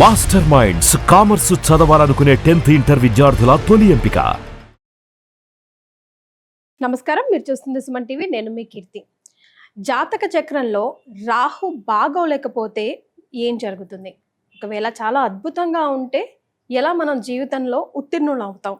Master minds commerce చదవాలనుకునే tenth inter విద్యార్థుల తొలి ఎంపిక. నమస్కారం మీరు చూస్తుంది సుమన్ టీవీ నేను మీ కీర్తి. జాతక చక్రంలో రాహు బాగోలేకపోతే ఏం జరుగుతుంది? ఒకవేళ చాలా అద్భుతంగా ఉంటే ఎలా మనం జీవితంలో ఉత్తీర్ణులు అవుతాం?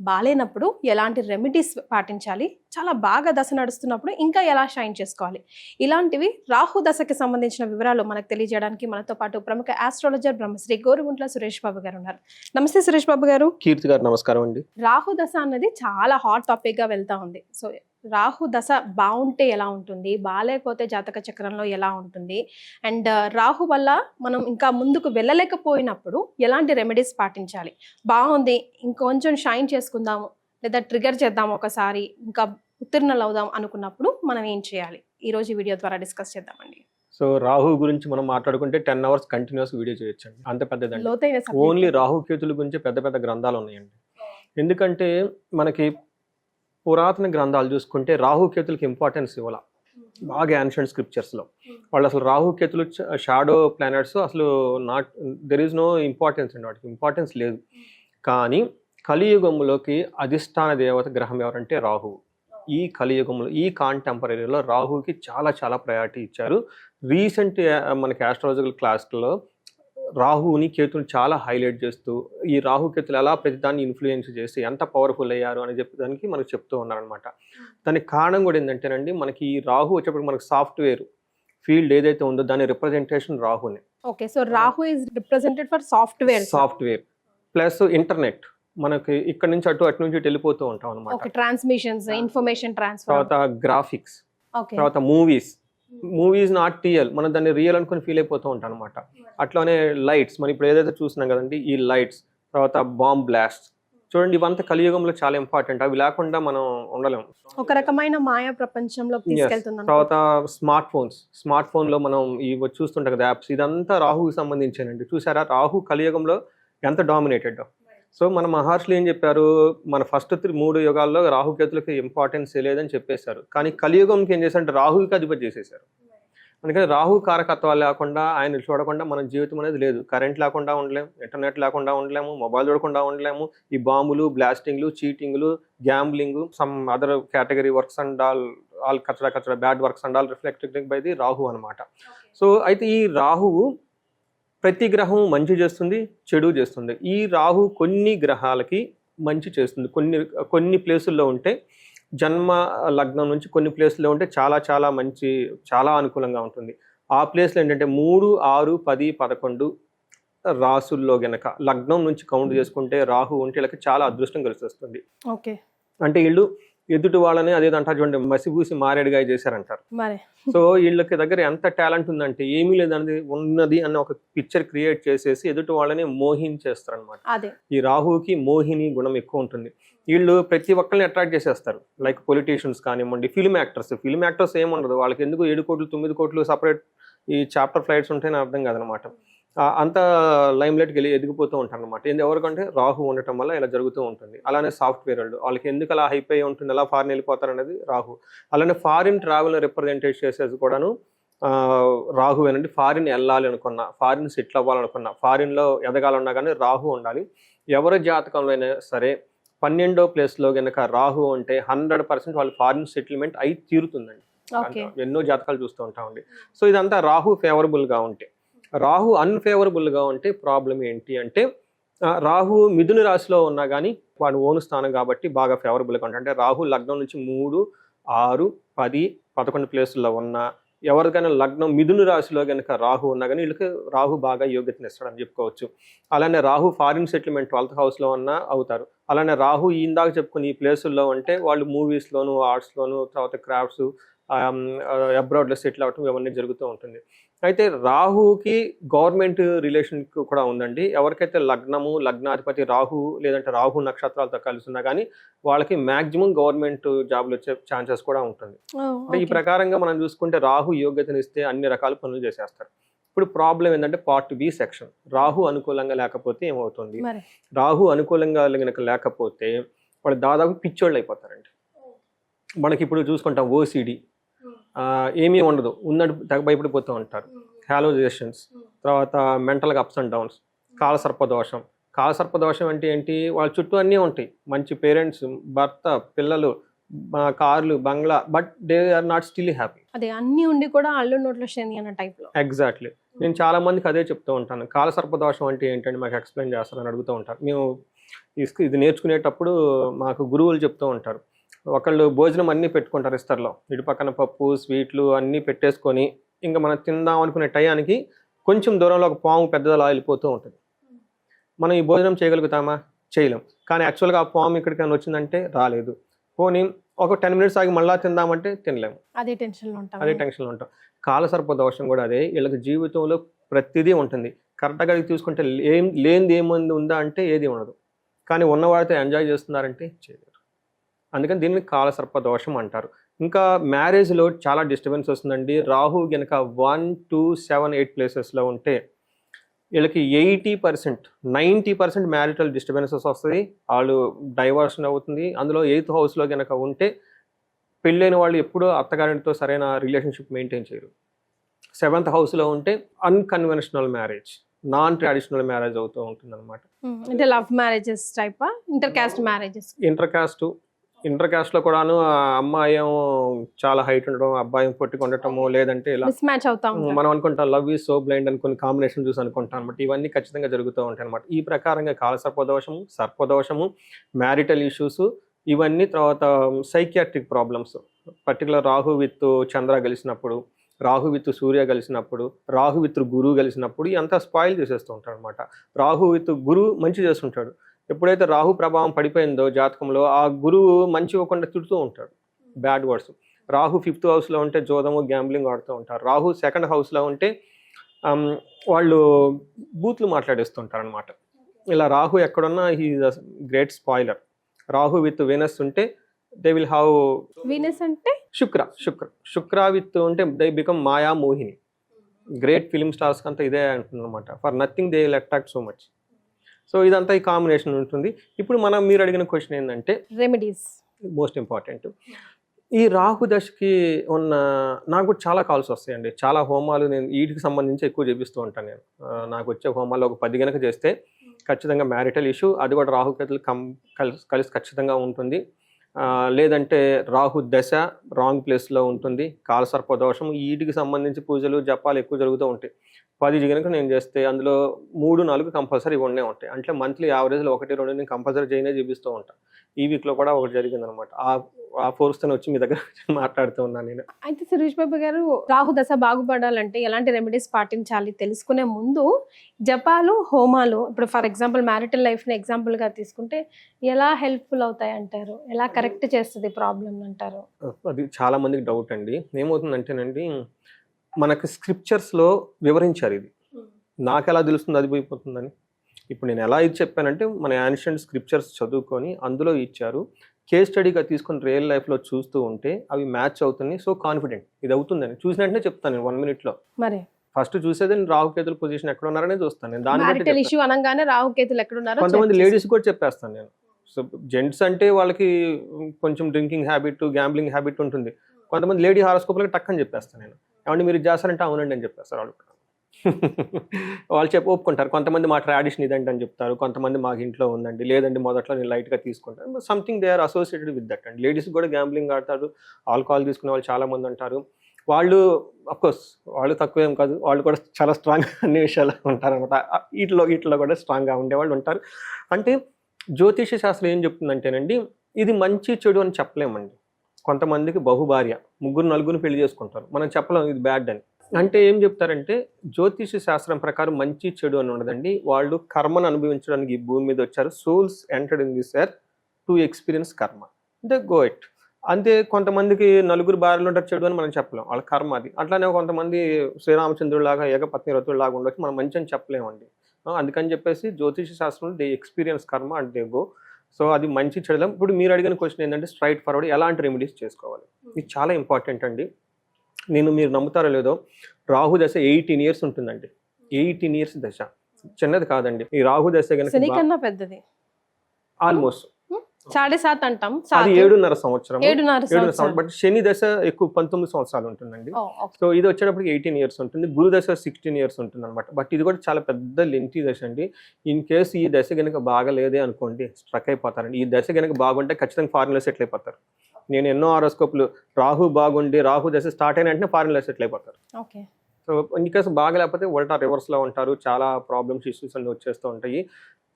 బాలేనప్పుడు ఎలాంటి రెమెడీస్ పాటించాలి? చాలా బాగా దశ నడుస్తున్నప్పుడు ఇంకా ఎలా షైన్ చేసుకోవాలి? ఇలాంటివి రాహు దశకి సంబంధించిన వివరాలు మనకు తెలియజేయడానికి మనతో పాటు ప్రముఖ ఆస్ట్రాలజర్ బ్రహ్మశ్రీ గోరుగుంట్ల సురేష్ బాబు గారు ఉన్నారు. నమస్తే సురేష్ బాబు గారు. కీర్తి గారు నమస్కారం అండి. రాహు దశ అన్నది చాలా హాట్ టాపిక్గా వెళ్తా ఉంది. సో రాహు దశ బాగుంటే ఎలా ఉంటుంది? బాగాలేకపోతే జాతక చక్రంలో ఎలా ఉంటుంది? అండ్ రాహు వల్ల మనం ఇంకా ముందుకు వెళ్ళలేకపోయినప్పుడు ఎలాంటి రెమెడీస్ పాటించాలి? బాగుంది ఇంకొంచెం షైన్ చేసుకుందాము లేదా ట్రిగర్ చేద్దాం ఒకసారి ఇంకా ఉత్తీర్ణలు అవుదాం అనుకున్నప్పుడు మనం ఏం చేయాలి? ఈ రోజు ఈ వీడియో ద్వారా డిస్కస్ చేద్దామండి. సో రాహు గురించి మనం మాట్లాడుకుంటే టెన్ అవర్స్ కంటిన్యూస్ వీడియో చేయొచ్చండి. అంత పెద్దదండి. ఓన్లీ రాహు కేతుల గురించి పెద్ద పెద్ద గ్రంథాలు ఉన్నాయండి. ఎందుకంటే మనకి పురాతన గ్రంథాలు చూసుకుంటే రాహు కేతులకి ఇంపార్టెన్స్ ఇవ్వాల. బాగా యాన్షియంట్ స్క్రిప్చర్స్లో వాళ్ళు అసలు రాహు కేతులు షాడో ప్లానెట్స్ అసలు not there is no importance అండి వాటికి. ఇంపార్టెన్స్ లేదు. కానీ కలియుగంలోకి అధిష్టాన దేవత గ్రహం ఎవరంటే రాహువు ఈ కలియుగంలో ఈ కాంటెంపరీలో రాహుకి చాలా చాలా ప్రయారిటీ ఇచ్చారు. రీసెంట్ మనకి ఆస్ట్రాలజికల్ క్లాస్లో రాహుని కేతుని చాలా హైలైట్ చేస్తూ ఈ రాహు కేతులు ఎలా ప్రతిదాన్ని ఇన్ఫ్లుయెన్స్ చేసి ఎంత పవర్ఫుల్ అయ్యారు అని చెప్పడానికి మనకు చెప్తూ ఉన్నారనమాట దానికి కారణం కూడా ఏంటంటేనండి మనకి ఈ రాహు వచ్చేప్పుడు మనకి సాఫ్ట్వేర్ ఫీల్డ్ ఏదైతే ఉందో దాని representation రాహుని. Okay so Rahu is represented for software. Software. Plus internet. మనకి ఇక్కడ నుంచి అటు అటు నుంచి వెళ్ళిపోతూ ఉంటాం అనమాట ట్రాన్స్మిషన్స్ ఇన్ఫర్మేషన్ ట్రాన్స్ఫర్. తర్వాత గ్రాఫిక్స్. తర్వాత మూవీస్. మూవీస్ నాట్ రియల్ మనం దాన్ని రియల్ అనుకుని ఫీల్ అయిపోతూ ఉంటాం అనమాట అట్లానే లైట్స్ మనం ఇప్పుడు ఏదైతే చూస్తున్నాం కదండి ఈ లైట్స్ తర్వాత బాంబ్ బ్లాస్ట్ చూడండి ఇవంతా కలియుగంలో చాలా ఇంపార్టెంట్ అవి లేకుండా మనం ఉండలేము ఒక రకమైన మాయా. తీసుకెళ్తుంది తర్వాత స్మార్ట్ ఫోన్స్ స్మార్ట్ ఫోన్లో మనం ఇవి చూస్తుంటాం కదా యాప్స్ ఇదంతా రాహుకి సంబంధించేనండి. చూసారా? రాహు కలియుగంలో ఎంత డామినేటెడ్ సో మన మహర్షులు ఏం చెప్పారు? మన ఫస్ట్ త్రీ మూడు యుగాల్లో రాహుకేతులకి ఇంపార్టెన్స్ లేదని చెప్పేశారు. కానీ కలియుగంకి ఏం చేశారంటే రాహుకి అధిపతి చేసేసారు అందుకని రాహు కారకత్వాలు లేకుండా ఆయన చూడకుండా మన జీవితం అనేది లేదు. కరెంట్ లేకుండా ఉండలేము ఇంటర్నెట్ లేకుండా ఉండలేము మొబైల్ చూడకుండా ఉండలేము. ఈ బాంబులు బ్లాస్టింగ్లు చీటింగ్లు gambling some other category works and all all కచరా కచరా bad works and all reflected by the Rahu అనమాట సో అయితే ఈ రాహువు ప్రతి గ్రహం మంచి చేస్తుంది చెడు చేస్తుంది. ఈ రాహు కొన్ని గ్రహాలకి మంచి చేస్తుంది. కొన్ని కొన్ని ప్లేసుల్లో ఉంటే జన్మ లగ్నం నుంచి కొన్ని ప్లేసుల్లో ఉంటే చాలా చాలా మంచి చాలా అనుకూలంగా ఉంటుంది. ఆ ప్లేస్లో ఏంటంటే మూడు ఆరు పది పదకొండు రాసుల్లో గనక లగ్నం నుంచి కౌంట్ చేసుకుంటే రాహు ఉంటే వీళ్ళకి చాలా అదృష్టం కలిసి వస్తుంది. ఓకే. అంటే వీళ్ళు ఎదుటి వాళ్ళని అదేదో అంటారు చూడండి మసిబూసి మారేడుగా చేశారంటారు. సో వీళ్ళకి దగ్గర ఎంత టాలెంట్ ఉందంటే ఏమీ లేదన్నది ఉన్నది అన్న ఒక పిక్చర్ క్రియేట్ చేసేసి ఎదుటి వాళ్ళని మోహించేస్తారు అనమాట ఈ రాహుకి మోహిని గుణం ఎక్కువ ఉంటుంది. వీళ్ళు ప్రతి ఒక్కరిని అట్రాక్ట్ చేసేస్తారు. లైక్ పొలిటీషియన్స్ కానివ్వండి ఫిల్మ్ యాక్టర్స్. ఫిల్మ్ యాక్టర్స్ ఏముండదు. వాళ్ళకి ఎందుకు ఏడు కోట్లు తొమ్మిది కోట్లు సపరేట్ ఈ చాప్టర్ ఫ్లైట్స్ ఉంటేనే అర్థం కాదనమాట అంత లైమ్ లైట్కి వెళ్ళి ఎదిగిపోతూ ఉంటారు అనమాట ఏంది ఎవరికంటే రాహు ఉండటం వల్ల ఇలా జరుగుతూ ఉంటుంది. అలానే సాఫ్ట్వేర్ వాళ్ళు. వాళ్ళకి ఎందుకు అలా హైప్ అయి ఉంటుంది? ఎలా ఫారిన్ వెళ్ళిపోతారు అనేది రాహు. అలానే ఫారిన్ ట్రావెల్ రిప్రజెంటేట్ చేసేది కూడాను రాహు ఏనండి. ఫారిన్ వెళ్ళాలి అనుకున్నా ఫారిన్ సెటిల్ అవ్వాలనుకున్నా ఫారిన్లో ఎదగాలన్నా కానీ రాహు ఉండాలి. ఎవరి జాతకంలో అయినా సరే పన్నెండో ప్లేస్లో కనుక రాహు ఉంటే హండ్రెడ్ పర్సెంట్ వాళ్ళు ఫారిన్ సెటిల్మెంట్ అయి తీరుతుందండి. ఎన్నో జాతకాలు చూస్తూ ఉంటామండి. సో ఇదంతా రాహు ఫేవరబుల్గా ఉంటే. రాహు అన్ఫేవరబుల్గా ఉంటే ప్రాబ్లం ఏంటి అంటే రాహు మిథున రాశిలో ఉన్నా కానీ వాడు ఓను స్థానం కాబట్టి బాగా ఫేవరబుల్గా ఉంటాయి అంటే రాహు లగ్నం నుంచి మూడు ఆరు పది పదకొండు ప్లేసుల్లో ఉన్న ఎవరికైనా లగ్నం మిథున రాశిలో కనుక రాహు ఉన్నా కానీ వీళ్ళకి రాహు బాగా యోగ్యతను ఇస్తాడని చెప్పుకోవచ్చు. అలానే రాహు ఫారిన్ సెటిల్మెంట్ ట్వెల్త్ హౌస్లో ఉన్నా అవుతారు. అలానే రాహు ఇందాక చెప్పుకుని ఈ ప్లేసుల్లో ఉంటే వాళ్ళు మూవీస్లోను ఆర్ట్స్లోను తర్వాత క్రాఫ్ట్స్ అబ్రాడ్లో సెటిల్ అవటం ఇవన్నీ జరుగుతూ ఉంటుంది. అయితే రాహుకి గవర్నమెంట్ రిలేషన్ కూడా ఉందండి. ఎవరికైతే లగ్నము లగ్నాధిపతి రాహు లేదంటే రాహు నక్షత్రాలతో కలిసి ఉన్నా కానీ వాళ్ళకి మాక్సిమం గవర్నమెంట్ జాబ్లు వచ్చే ఛాన్సెస్ కూడా ఉంటుంది. అంటే ఈ ప్రకారంగా మనం చూసుకుంటే రాహు యోగ్యతను ఇస్తే అన్ని రకాల పనులు చేసేస్తారు. ఇప్పుడు ప్రాబ్లం ఏంటంటే పార్ట్ బి సెక్షన్. రాహు అనుకూలంగా లేకపోతే ఏమవుతుంది? రాహు అనుకూలంగా కనుక లేకపోతే వాళ్ళు దాదాపు పిచ్చోళ్ళు అయిపోతారండి. మనకి ఇప్పుడు చూసుకుంటాం ఓసిడి ఏమీ ఉండదు. ఉన్నట్టు తెగ భయపడిపోతూ ఉంటారు. హాలోజేషన్స్ తర్వాత మెంటల్గా అప్స్ అండ్ డౌన్స్ కాలసర్ప దోషం కాలసర్ప దోషం అంటే ఏంటి? వాళ్ళ చుట్టూ అన్నీ ఉంటాయి. మంచి పేరెంట్స్ భర్త పిల్లలు కార్లు బంగ్లా but they are not still happy అదే అన్ని ఉండి కూడా అల్లు నోట్లో శని అన్న టైప్లో. ఎగ్జాక్ట్లీ నేను చాలా మందికి అదే చెప్తూ ఉంటాను. కాలసర్ప దోషం అంటే ఏంటంటే మాకు ఎక్స్ప్లెయిన్ చేస్తారని అడుగుతూ ఉంటారు. మేము ఇది నేర్చుకునేటప్పుడు మాకు గురువులు చెప్తూ ఉంటారు. ఒకళ్ళు భోజనం అన్నీ పెట్టుకుంటారు ఇస్తర్లో. ఇటు పక్కన పప్పు స్వీట్లు అన్నీ పెట్టేసుకొని ఇంకా మనం తిందాం అనుకునే టయానికి కొంచెం దూరంలో ఒక పాము పెద్దదలా వెళ్ళిపోతూ ఉంటుంది. మనం ఈ భోజనం చేయగలుగుతామా? చేయలేం. కానీ యాక్చువల్గా ఆ పాము ఇక్కడికి వచ్చిందంటే రాలేదు. పోనీ ఒక టెన్ మినిట్స్ ఆగి మళ్ళా తిందామంటే తినలేము అదే టెన్షన్లో ఉంటాం. అదే టెన్షన్లో ఉంటాం. కాలసర్ప దోషం కూడా అదే. వీళ్ళకి జీవితంలో ప్రతిదీ ఉంటుంది. కరెక్ట్గా తీసుకుంటే ఏం లేనిది ఏముంది ఉందా అంటే ఏది ఉండదు. కానీ ఉన్నవాడితో ఎంజాయ్ చేస్తున్నారంటే చేయలేరు. అందుకని దీన్ని కాలసర్ప దోషం అంటారు. ఇంకా మ్యారేజ్లో చాలా డిస్టర్బెన్స్ వస్తుందండి. రాహు గనక వన్ టూ సెవెన్ ఎయిట్ ప్లేసెస్లో ఉంటే వీళ్ళకి eighty percent ninety percent marital disturbances వస్తుంది వాళ్ళు డైవర్షన్ అవుతుంది. అందులో ఎయిత్ హౌస్లో గనక ఉంటే పెళ్ళైన వాళ్ళు ఎప్పుడూ అత్తగారితో సరైన రిలేషన్షిప్ మెయింటైన్ చేయరు. సెవెంత్ హౌస్లో ఉంటే unconventional marriage non traditional marriage అవుతూ ఉంటుంది అనమాట అంటే love marriages type? Inter caste marriages? Inter caste inter కాస్ట్లో కూడాను ఆ అమ్మాయి ఏమో చాలా హైట్ ఉండడం అబ్బాయి పొట్టి ఉండటము లేదంటే ఇలా మిస్ మ్యాచ్ అవుతా ఉంటారు మనం అనుకుంటాం లవ్ ఈజ్ సో బ్లైండ్ అని కొన్ని కాంబినేషన్ చూసి అనుకుంటాం అనమాట ఇవన్నీ ఖచ్చితంగా జరుగుతూ ఉంటాయి అనమాట ఈ ప్రకారంగా కాల సర్పదోషము సర్పదోషము మ్యారిటల్ ఇష్యూస్ ఇవన్నీ తర్వాత psychiatric problems particular Rahu with Chandra కలిసినప్పుడు రాహు విత్ సూర్య కలిసినప్పుడు రాహు విత్ గురువు కలిసినప్పుడు ఇదంతా స్పాయిల్ చేసేస్తూ ఉంటాడు అనమాట రాహు విత్ గురువు మంచి చేస్తుంటాడు. ఎప్పుడైతే రాహు ప్రభావం పడిపోయిందో జాతకంలో ఆ గురువు మంచి ఇవ్వకుండా తిడుతూ ఉంటాడు. బ్యాడ్ వర్డ్స్ రాహు ఫిఫ్త్ హౌస్లో ఉంటే జోదము గ్యాంబ్లింగ్ ఆడుతూ ఉంటారు. రాహు సెకండ్ హౌస్లో ఉంటే ఆమ్, వాళ్ళు బూత్లు మాట్లాడేస్తుంటారు అనమాట ఇలా రాహు ఎక్కడున్నా he great spoiler Rahu with Venus ఉంటే దే విల్ హ్యావ్ వీనస్ అంటే? శుక్ర శుక్ర. శుక్ర విత్ ఉంటే they become Maya Mohini great film stars అంతా ఇదే అంటుంది అనమాట for nothing they will attract so much so ఇదంతా ఈ కాంబినేషన్ ఉంటుంది. ఇప్పుడు మనం మీరు అడిగిన క్వశ్చన్ ఏంటంటే రెమెడీస్ మోస్ట్ ఇంపార్టెంట్ ఈ రాహు దశకి ఉన్న నాకు కూడా చాలా కాల్స్ వస్తాయండి. చాలా హోమాలు నేను వీటికి సంబంధించి ఎక్కువ చేపిస్తూ ఉంటాను నేను. నాకు వచ్చే హోమాలు ఒక పది గనక చేస్తే ఖచ్చితంగా మ్యారిటల్ ఇష్యూ అది కూడా రాహుకేతులు కం కలిసి కలిసి ఖచ్చితంగా ఉంటుంది. లేదంటే రాహు దశ రాంగ్ ప్లేస్లో ఉంటుంది. కాలసర్ప దోషం వీటికి సంబంధించి పూజలు జపాలు ఎక్కువ జరుగుతూ ఉంటాయి. పది కనుక నేను చేస్తే అందులో మూడు నాలుగు కంపల్సరీ ఉండే ఉంటాయి. అంటే మంత్లీ యావరేజ్లో ఒకటి రెండు నేను కంపల్సరీ చేయనే చూపిస్తూ ఉంటాను ఈ వీక్లో కూడా ఒకటి జరిగింది అనమాట ఆ ఆ ఫోర్స్తో వచ్చి మీ దగ్గర మాట్లాడుతూ ఉన్నాను నేను. అయితే సురేష్ బాబు గారు రాహు దశ బాగుపడాలంటే ఎలాంటి రెమెడీస్ పాటించాలి తెలుసుకునే ముందు జపాలు హోమాలు ఇప్పుడు ఫర్ ఎగ్జాంపుల్ మ్యారిటల్ లైఫ్ని ఎగ్జాంపుల్గా తీసుకుంటే ఎలా హెల్ప్ఫుల్ అవుతాయి అంటారు? ఎలా కరెక్ట్ చేస్తుంది ప్రాబ్లమ్ అంటారు? అది చాలా మందికి డౌట్ అండి. ఏమవుతుందంటేనండి మనకు స్క్రిప్చర్స్లో వివరించారు ఇది. నాకు ఎలా తెలుస్తుంది అది పోయిపోతుందని. ఇప్పుడు నేను ఎలా ఇది చెప్పానంటే మన యాన్షియంట్ స్క్రిప్చర్స్ చదువుకొని అందులో ఇచ్చారు కేస్ స్టడీగా తీసుకొని రియల్ లైఫ్లో చూస్తూ ఉంటే అవి మ్యాచ్ అవుతున్నాయి సో కాన్ఫిడెంట్ ఇది అవుతుందని. చూసిన వెంటనే చెప్తాను నేను వన్ మినిట్లో మరి? ఫస్ట్ చూసేది నేను రాహుకేతుల పొజిషన్ ఎక్కడ ఉన్నారనే చూస్తాను. నేను చెప్తాను. ఇష్యూ అనగానే రాహు కేతులు ఎక్కడున్నారో కొంతమంది లేడీస్ కూడా చెప్పేస్తాను నేను. సో జెంట్స్ అంటే వాళ్ళకి కొంచెం డ్రింకింగ్ హ్యాబిట్ గ్యాంబ్లింగ్ హ్యాబిట్ ఉంటుంది. కొంతమంది లేడీ హారోస్కోప్లకి టక్ అని చెప్పేస్తాను నేను. ఏమంటే మీరు చేస్తారంటే అవునండి అని చెప్పేస్తారు వాళ్ళు. కూడా. వాళ్ళు చెప్పి ఒప్పుకుంటారు. కొంతమంది మా ట్రాడిషన్ ఇదండి అని చెప్తారు. కొంతమంది మాకు ఇంట్లో ఉందండి. లేదండి మొదట్లో నేను లైట్గా తీసుకుంటాను. Something they are associated with that అండి. లేడీస్ కూడా గ్యాంబ్లింగ్ ఆడతారు. ఆల్కహాల్ తీసుకునే వాళ్ళు చాలా మంది ఉంటారు. వాళ్ళు అఫ్కోర్స్ వాళ్ళు తక్కువ ఏం కాదు. వాళ్ళు కూడా చాలా స్ట్రాంగ్ అన్ని విషయాలు ఉంటారనమాట వీటిలో వీటిలో కూడా స్ట్రాంగ్గా ఉండేవాళ్ళు ఉంటారు. అంటే జ్యోతిష శాస్త్రం ఏం చెప్తుందంటేనండి ఇది మంచి చెడు అని చెప్పలేమండి. కొంతమందికి బహుభార్య ముగ్గురు నలుగురు పెళ్ళి చేసుకుంటారు. మనం చెప్పలేం ఇది బ్యాడ్ అని. అంటే ఏం చెప్తారంటే జ్యోతిష శాస్త్రం ప్రకారం మంచి చెడు అని ఉండదండి. వాళ్ళు కర్మను అనుభవించడానికి ఈ భూమి మీద వచ్చారు. Souls entered in this earth to experience karma అంటే గో ఇట్ అంతే కొంతమందికి నలుగురు భార్యలు ఉంటారు చెడు అని మనం చెప్పలేం. వాళ్ళ కర్మ అది. అట్లానే కొంతమంది శ్రీరామచంద్రులాగా ఏకపత్ని రతుల్లాగా ఉండొచ్చు. మనం మంచి అని చెప్పలేమండి. అందుకని చెప్పేసి జ్యోతిష శాస్త్రంలో they experience karma and they go so అది మంచి చెడులం. ఇప్పుడు మీరు అడిగిన క్వశ్చన్ ఏంటంటే స్ట్రైట్ ఫార్వర్డ్ ఎలాంటి రెమెడీస్ చేసుకోవాలి? ఇది చాలా ఇంపార్టెంట్ అండి. నేను మీరు నమ్ముతారో లేదో రాహు దశ ఎయిటీన్ ఇయర్స్ ఉంటుందండి. ఎయిటీన్ ఇయర్స్ దశ. చిన్నది కాదండి. ఈ రాహు దశ కనుక పెద్దది. ఆల్మోస్ట్ సాడే సాత్ అంటాం. అది సాత్. ఏడున్నర సంవత్సరం ఏడున్నర ఏడున్నర సంవత్సరం. బట్ శని దశ ఎక్కువ పంతొమ్మిది సంవత్సరాలు ఉంటుందండి. సో ఇది వచ్చేటప్పటికి ఎయిటీన్ ఇయర్స్ ఉంటుంది. గురు దశ సిక్స్టీన్ ఇయర్స్ ఉంటుంది అనమాట బట్ ఇది కూడా చాలా పెద్ద లెంతి దశ అండి. ఇన్ కేసు ఈ దశ కనుక బాగలేదే అనుకోండి స్ట్రక్ అయిపోతారండి. ఈ దశ కనుక బాగుంటే ఖచ్చితంగా ఫారిన్లో సెటిల్ అయిపోతారు. నేను ఎన్నో ఆరోస్కోప్లు రాహు బాగుండి రాహు దశ స్టార్ట్ అయిన వెంటనే ఫారిన్లో సెటిల్ అయిపోతారు. ఓకే. సో ఇన్ కేసు బాగలేకపోతే ఉల్టా రివర్స్లో ఉంటారు. చాలా ప్రాబ్లమ్స్ ఇష్యూస్ అన్ని వచ్చేస్తూ ఉంటాయి.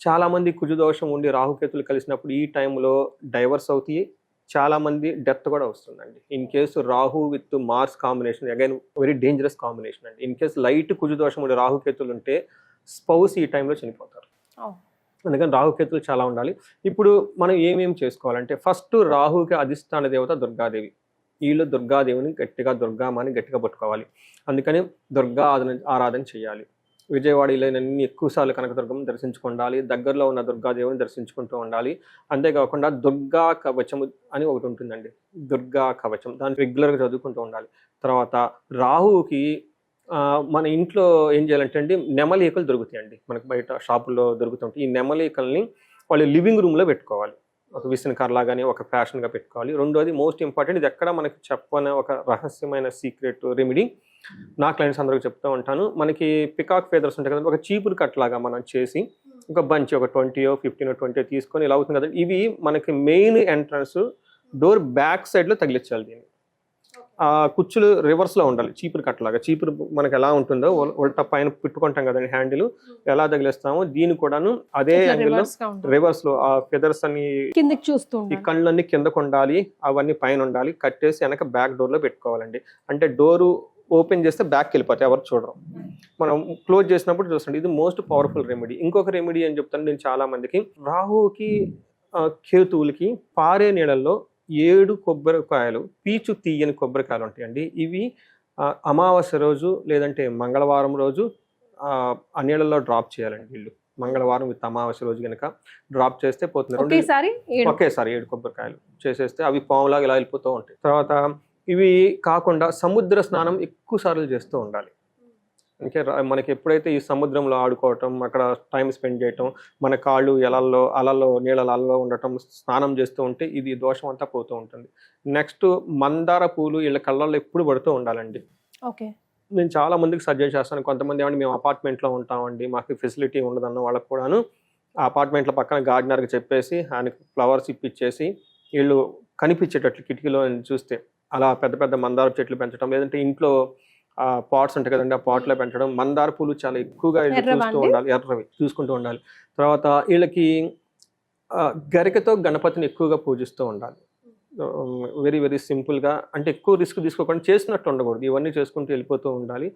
చాలా మంది కుజుదోషం ఉండి రాహుకేతులు కలిసినప్పుడు ఈ టైంలో డైవర్స్ అవుతాయి. చాలా మంది డెత్ కూడా వస్తుందండి. In case Rahu with Mars combination again very dangerous combination అండి. ఇన్ కేసు లైట్ కుజుదోషం ఉండి రాహుకేతులు ఉంటే స్పౌస్ ఈ టైంలో చనిపోతారు. అందుకని రాహుకేతులు చాలా ఉండాలి. ఇప్పుడు మనం ఏమేమి చేసుకోవాలంటే ఫస్ట్ రాహుకి అధిష్టాన దేవత దుర్గాదేవి. వీళ్ళు దుర్గాదేవిని గట్టిగా దుర్గామాని గట్టిగా పట్టుకోవాలి. అందుకని దుర్గా ఆరాధన ఆరాధన చేయాలి. విజయవాడలో అన్ని ఎక్కువసార్లు కనకదుర్గం దర్శించుకుండాలి దగ్గరలో ఉన్న దుర్గాదేవిని దర్శించుకుంటూ ఉండాలి. అంతేకాకుండా దుర్గా కవచము అని ఒకటి ఉంటుందండి. దుర్గా కవచం. దాన్ని రెగ్యులర్గా చదువుకుంటూ ఉండాలి. తర్వాత రాహువుకి మన ఇంట్లో ఏం చేయాలంటే అండి నెమలీకలు దొరుకుతాయండి. మనకు బయట షాపుల్లో దొరుకుతుంటాయి. ఈ నెమలీకల్ని వాళ్ళు లివింగ్ రూమ్లో పెట్టుకోవాలి. ఒక విసనకర్లా కానీ ఒక ఫ్యాషన్గా పెట్టుకోవాలి. రెండోది మోస్ట్ ఇంపార్టెంట్ ఇది ఎక్కడ మనకి చెప్పని ఒక రహస్యమైన సీక్రెట్ రెమెడీ నా క్లయింట్స్ అందరికి చెప్తూ ఉంటాను. మనకి పికాక్ ఫెదర్స్ ఉంటాయి కదా ఒక చీపురు కట్ లాగా మనం చేసి ఒక బంచ్ ఒక ట్వంటీయో ఫిఫ్టీనో ట్వంటీ తీసుకొని ఇలా అవుతుంది కదా ఇవి మనకి మెయిన్ ఎంట్రన్స్ డోర్ బ్యాక్ సైడ్లో తగిలించాలి దీన్ని. ఆ కుచ్చులు రివర్స్లో ఉండాలి చీపురు కట్టలాగా చీపురు మనకి ఎలా ఉంటుందో ఉల్- ఉల్టా పైన పెట్టుకుంటాం కదండి హ్యాండిల్ ఎలా తగిలిస్తామో దీన్ని కూడాను అదే యాంగిల్లో reverse గా ఉంటుంది. రివర్స్లో ఆ ఫెదర్స్ అన్ని కిందకి చూస్తూ ఈ కళ్ళన్నీ కిందకు ఉండాలి అవన్నీ పైన ఉండాలి కట్టేసి వెనక బ్యాక్ డోర్లో పెట్టుకోవాలండి. అంటే డోరు ఓపెన్ చేస్తే బ్యాక్ వెళ్ళిపోతాయి ఎవరు చూడరు. మనం క్లోజ్ చేసినప్పుడు చూడండి ఇది మోస్ట్ పవర్ఫుల్ రెమెడీ ఇంకొక రెమెడీ అని చెప్తాను నేను చాలా మందికి. రాహువుకి కేతువులకి పారే నీళ్ళల్లో ఏడు కొబ్బరికాయలు పీచు తీయని కొబ్బరికాయలు ఉంటాయండి. ఇవి అమావాస్య రోజు లేదంటే మంగళవారం రోజు ఆ, నీళ్ళల్లో డ్రాప్ చేయాలండి వీళ్ళు. మంగళవారం విత్ అమావాస్య రోజు కనుక డ్రాప్ చేస్తే ఏడు ఒకేసారి ఏడు కొబ్బరికాయలు చేసేస్తే అవి పాములాగా ఇలా వెళ్ళిపోతూ ఉంటాయి. తర్వాత ఇవి కాకుండా సముద్ర స్నానం ఎక్కువ సార్లు చేస్తూ ఉండాలి. అంటే ర- మనకి ఎప్పుడైతే ఈ సముద్రంలో ఆడుకోవటం అక్కడ టైం స్పెండ్ చేయటం మన కాళ్ళు ఎలల్లో అలల్లో నీళ్ళ అలలో ఉండటం స్నానం చేస్తూ ఉంటే ఇది దోషం అంతా పోతూ ఉంటుంది. నెక్స్ట్ మందార పూలు వీళ్ళ కళ్ళల్లో ఎప్పుడు పడుతూ ఉండాలండి. ఓకే. నేను చాలా మందికి సజెస్ట్ చేస్తాను. కొంతమంది ఏమంటే మేము అపార్ట్మెంట్లో ఉంటామండి మాకు ఫెసిలిటీ ఉండదన్న వాళ్ళకు కూడాను. ఆ అపార్ట్మెంట్ల పక్కన గార్డెనర్కి చెప్పేసి ఆయనకి ఫ్లవర్స్ ఇప్పించేసి వీళ్ళు కనిపించేటట్లు కిటికీలో చూస్తే అలా పెద్ద పెద్ద మందార చెట్లు పెంచడం లేదంటే ఇంట్లో పాట్స్ ఉంటాయి కదండి ఆ పాట్లో పెంచడం మందార పూలు చాలా ఎక్కువగా చూస్తూ? ఉండాలి. ఎర్రవి చూసుకుంటూ ఉండాలి. తర్వాత వీళ్ళకి గరికతో గణపతిని ఎక్కువగా పూజిస్తూ ఉండాలి. వెరీ వెరీ సింపుల్గా అంటే ఎక్కువ రిస్క్ తీసుకోకుండా చేసినట్టు ఉండకూడదు. ఇవన్నీ చేసుకుంటూ వెళ్ళిపోతూ ఉండాలి.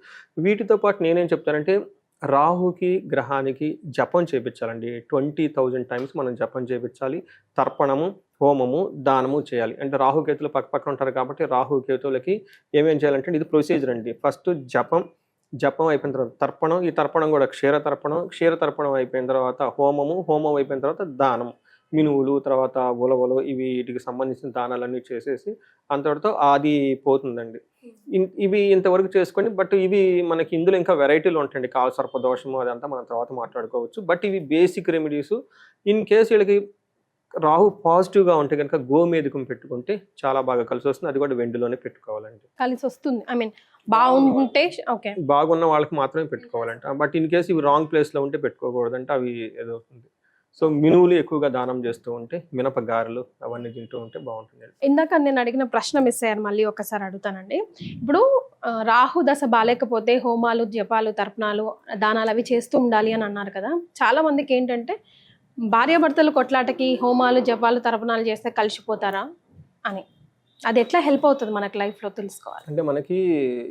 వీటితో పాటు నేనేం చెప్తానంటే రాహుకి గ్రహానికి జపం చేపించాలండి. ట్వంటీ థౌజండ్ టైమ్స్ మనం జపం చేపించాలి. తర్పణము హోమము దానము చేయాలి. అంటే రాహుకేతులు పక్క పక్కన ఉంటారు కాబట్టి రాహుకేతులకి ఏమేం చేయాలంటే ఇది ప్రొసీజర్ అండి. ఫస్ట్ జపం జపం అయిపోయిన తర్వాత తర్పణం ఈ తర్పణం కూడా క్షీర తర్పణం క్షీర తర్పణం అయిపోయిన తర్వాత హోమము హోమం అయిపోయిన తర్వాత దానం. మినువులు తర్వాత ఉలవలు ఇవి వీటికి సంబంధించిన దానాలన్నీ చేసేసి అంతటితో అది పోతుందండి. ఇన్- ఇవి ఇంతవరకు చేసుకొని బట్ ఇవి మనకి ఇందులో ఇంకా వెరైటీలు ఉంటాయండి. కాలు సర్ప దోషము అదంతా మనం తర్వాత మాట్లాడుకోవచ్చు. బట్ ఇవి బేసిక్ రెమెడీస్. ఇన్ కేసు వీళ్ళకి రాహు పాజిటివ్గా ఉంటే కనుక గోమేధికం పెట్టుకుంటే చాలా బాగా కలిసి వస్తుంది. అది కూడా వెండిలోనే పెట్టుకోవాలండి. కలిసి వస్తుంది. ఐ మీన్ బాగుంటే ఓకే. బాగున్న వాళ్ళకి మాత్రమే పెట్టుకోవాలంట. బట్ ఇన్ కేసు ఇవి రాంగ్ ప్లేస్లో ఉంటే పెట్టుకోకూడదంటే. అవి ఏదో అవుతుంది సో మినువులు ఎక్కువగా దానం చేస్తూ ఉంటే మినప గారెలు అవన్నీ తింటూ ఉంటే బాగుంటుంది. ఇందాక నేను అడిగిన ప్రశ్న మిస్ అయ్యాను మళ్ళీ ఒకసారి అడుగుతానండి. ఇప్పుడు రాహు దశ బాగాలేకపోతే హోమాలు జపాలు తర్పణాలు దానాలు అవి చేస్తూ ఉండాలి అని అన్నారు కదా. చాలా మందికి ఏంటంటే భార్యాభర్తలు కొట్లాటకి హోమాలు జపాలు తర్పణాలు చేస్తే కలిసిపోతారా అని. అది ఎట్లా హెల్ప్ అవుతుంది మనకి లైఫ్లో తెలుసుకోవాలి? అంటే మనకి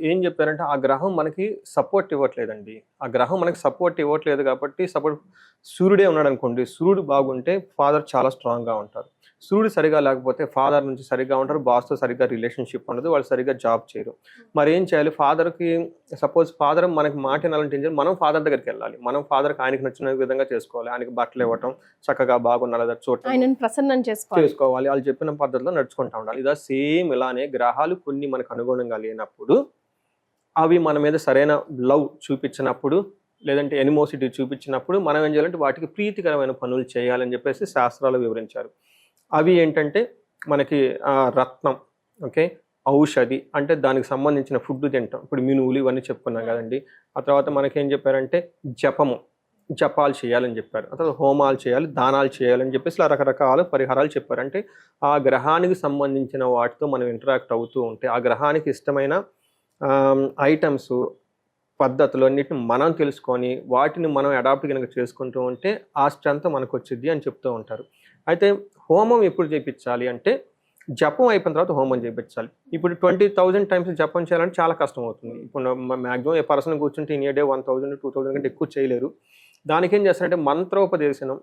ఏం చెప్పారంటే ఆ గ్రహం మనకి సపోర్ట్ ఇవ్వట్లేదండి. ఆ గ్రహం మనకి సపోర్ట్ ఇవ్వట్లేదు కాబట్టి సపోర్ట్ సూర్యుడే ఉన్నాడు అనుకోండి సూర్యుడు బాగుంటే ఫాదర్ చాలా స్ట్రాంగ్గా ఉంటారు సూర్యుడు సరిగా లేకపోతే ఫాదర్ నుంచి సరిగా ఉంటారు బాస్తో సరిగా రిలేషన్షిప్ ఉండదు వాళ్ళు సరిగా జాబ్ చేయరు. మరి ఏం చేయాలి? ఫాదర్కి సపోజ్ ఫాదర్ మనకి మాట వినాలంటే ఏం చేయాలి? మనం ఫాదర్ దగ్గరికి వెళ్ళాలి. మనం ఫాదర్కి ఆయనకి నచ్చిన విధంగా చేసుకోవాలి. ఆయనకి బట్టలు ఇవ్వటం చక్కగా బాగున్నారు చూడటం. ప్రసన్నం చేసుకోవాలి. చేసుకోవాలి. వాళ్ళు చెప్పిన పద్ధతిలో నడుచుకుంటా ఉండాలి. ఇదా సేమ్ ఇలానే గ్రహాలు కొన్ని మనకు అనుగుణంగా లేనప్పుడు అవి మన మీద సరైన లవ్ చూపించినప్పుడు లేదంటే ఎనిమోసిటీ చూపించినప్పుడు మనం ఏం చేయాలంటే వాటికి ప్రీతికరమైన పనులు చేయాలని చెప్పేసి శాస్త్రాలు వివరించారు. అవి ఏంటంటే మనకి రత్నం ఓకే? ఔషధి అంటే దానికి సంబంధించిన ఫుడ్ తింటాం. ఇప్పుడు మినువులు ఇవన్నీ చెప్పుకున్నాం కదండి. ఆ తర్వాత మనకి ఏం చెప్పారంటే జపము జపాలు చేయాలని చెప్పారు. ఆ తర్వాత హోమాలు చేయాలి దానాలు చేయాలని చెప్పేసి ఇలా రకరకాల పరిహారాలు చెప్పారు. అంటే ఆ గ్రహానికి సంబంధించిన వాటితో మనం ఇంటరాక్ట్ అవుతూ ఉంటే ఆ గ్రహానికి ఇష్టమైన ఐటమ్స్ పద్ధతులు అన్నిటిని మనం తెలుసుకొని వాటిని మనం అడాప్ట్ కనుక చేసుకుంటూ ఉంటే ఆ స్ట్రెంత్ మనకు వచ్చింది అని చెప్తూ ఉంటారు. అయితే హోమం ఎప్పుడు చేయించాలి అంటే జపం అయిపోయిన తర్వాత హోమం చేయించాలి ఇప్పుడు ట్వంటీ థౌజండ్ టైమ్స్ జపం చేయాలంటే చాలా కష్టం అవుతుంది. ఇప్పుడు మ్యాక్సిమం ఏ పర్సన్ కూర్చుంటే in day one thousand two thousand కంటే ఎక్కువ చేయలేరు. దానికి ఏం చేస్తారంటే మంత్రోపదేశనం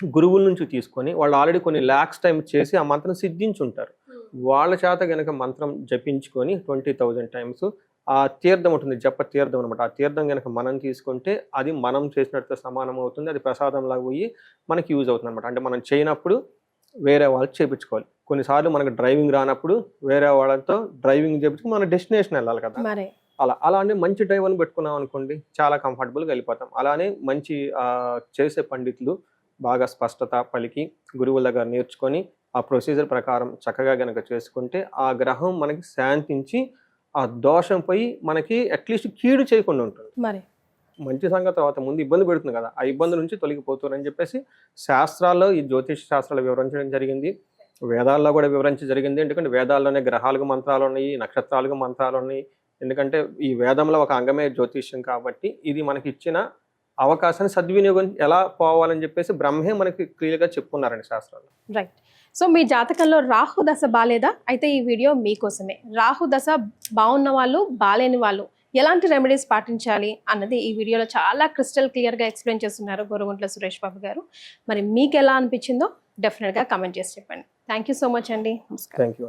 గురువుల నుంచి తీసుకొని వాళ్ళు ఆల్రెడీ కొన్ని ల్యాక్స్ టైం చేసి ఆ మంత్రం సిద్ధించుంటారు. వాళ్ళ చేత గనక మంత్రం జపించుకొని ట్వంటీ థౌజండ్ టైమ్స్ ఆ తీర్థం ఉంటుంది జప తీర్థం అనమాట ఆ తీర్థం కనుక మనం తీసుకుంటే అది మనం చేసినట్టు సమానం అవుతుంది అది ప్రసాదం లాగా పోయి మనకి యూజ్ అవుతుంది అనమాట అంటే మనం చేయనప్పుడు వేరే వాళ్ళు చేపించుకోవాలి. కొన్నిసార్లు మనకు డ్రైవింగ్ రానప్పుడు వేరే వాళ్ళతో డ్రైవింగ్ చేపించుకుని మన డెస్టినేషన్ వెళ్ళాలి కదా. అలా అలానే మంచి డ్రైవర్ని పెట్టుకున్నాం అనుకోండి చాలా కంఫర్టబుల్గా వెళ్ళిపోతాం. అలానే మంచి చేసే పండితులు బాగా స్పష్టత పలికి గురువుల దగ్గర నేర్చుకొని ఆ ప్రొసీజర్ ప్రకారం చక్కగా గనక చేసుకుంటే ఆ గ్రహం మనకి శాంతించి ఆ దోషం పోయి మనకి అట్లీస్ట్ కీడు చేయకుండా ఉంటుంది. మరి. మంచి సంగతి తర్వాత ముందు ఇబ్బంది పెడుతుంది కదా. ఆ ఇబ్బంది నుంచి తొలగిపోతున్నారని చెప్పేసి శాస్త్రాల్లో ఈ జ్యోతిష్ శాస్త్రాలు వివరించడం జరిగింది. వేదాల్లో కూడా వివరించడం జరిగింది. ఎందుకంటే వేదాల్లోనే గ్రహాలకు మంత్రాలు ఉన్నాయి నక్షత్రాలకు మంత్రాలు ఉన్నాయి. ఎందుకంటే ఈ వేదంలో ఒక అంగమే జ్యోతిష్యం కాబట్టి ఇది మనకి ఇచ్చిన అవకాశాన్ని సద్వినియోగం ఎలా పోవాలని చెప్పేసి బ్రహ్మే మనకి క్లియర్గా చెప్పుకున్నారండి శాస్త్రాలు రైట్ సో మీ జాతకంలో రాహు దశ బాలేదా? అయితే ఈ వీడియో మీకోసమే. రాహు దశ బాగున్న వాళ్ళు బాలేని వాళ్ళు ఎలాంటి రెమెడీస్ పాటించాలి అన్నది ఈ వీడియోలో చాలా క్రిస్టల్ క్లియర్గా ఎక్స్ప్లెయిన్ చేస్తున్నారు గోరుగుంట్ల సురేష్ బాబు గారు. మరి మీకు ఎలా అనిపించిందో డెఫినెట్గా కమెంట్ చేసి చెప్పండి. థ్యాంక్ యూ సో మచ్ అండి. నమస్కారం. Thank you